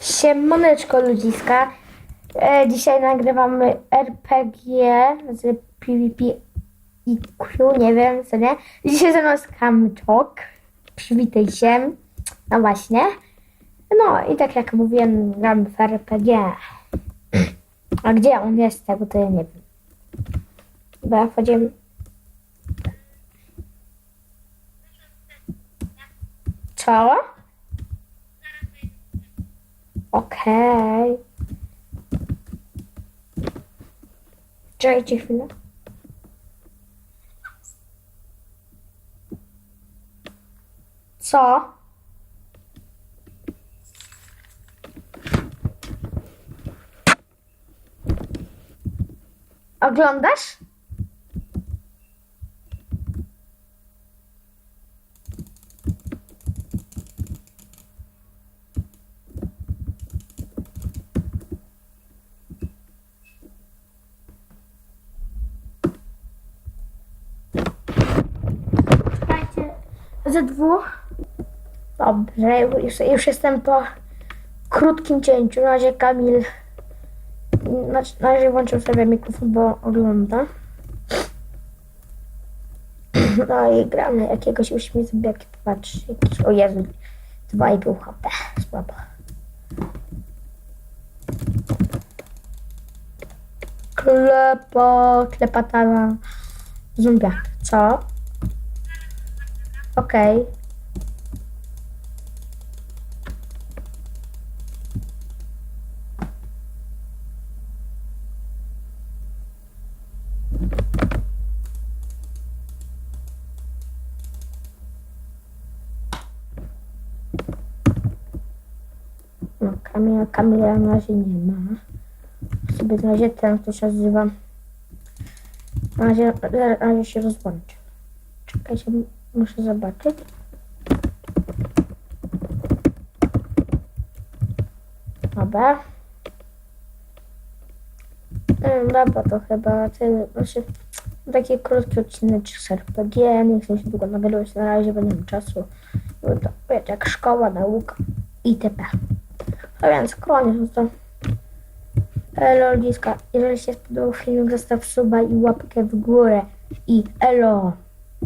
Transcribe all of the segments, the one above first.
Siemoneczko ludziska. E, dzisiaj nagrywamy RPG z PvP i Q, nie wiem co nie. Dzisiaj ze mną jest Kamczok. Przywitaj się. No właśnie. No i tak jak mówiłem, gramy w RPG. A gdzie on jest, tego to ja nie wiem. Bo ja wchodziłem... Co? Okej. Czekajcie chwilę. Co? Oglądasz? Ze dwóch. Dobrze, już, już jestem po krótkim cięciu. Na razie Kamil. Na, na razie włączył sobie mikrofon, bo ogląda. No i gramy jakiegoś uśmiechu, jaki patrzy. Jakiś, o Jezu, 2,5 HP. Słabo. Klepa, klepatana. Zumbia. Co? Okej. No, Kamila, Kamila na razie nie ma. Sobie na razie ten, to się nazywa. Na razie, na razie się rozłączę. Czekajcie, muszę zobaczyć. Dobra. Mm, Dobra, to chyba tyle. Znaczy, taki krótki odcinek z RPG. Nie chcę się długo nagrywać na razie, bo nie czasu. No to wiecie, jak szkoła, nauka itp. A więc koniec, no to Elo ludziska, jeżeli się spodobał filmik, zostaw suba i łapkę w górę i elo.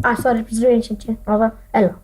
A sorry, zrobiłem się cię, no to elo.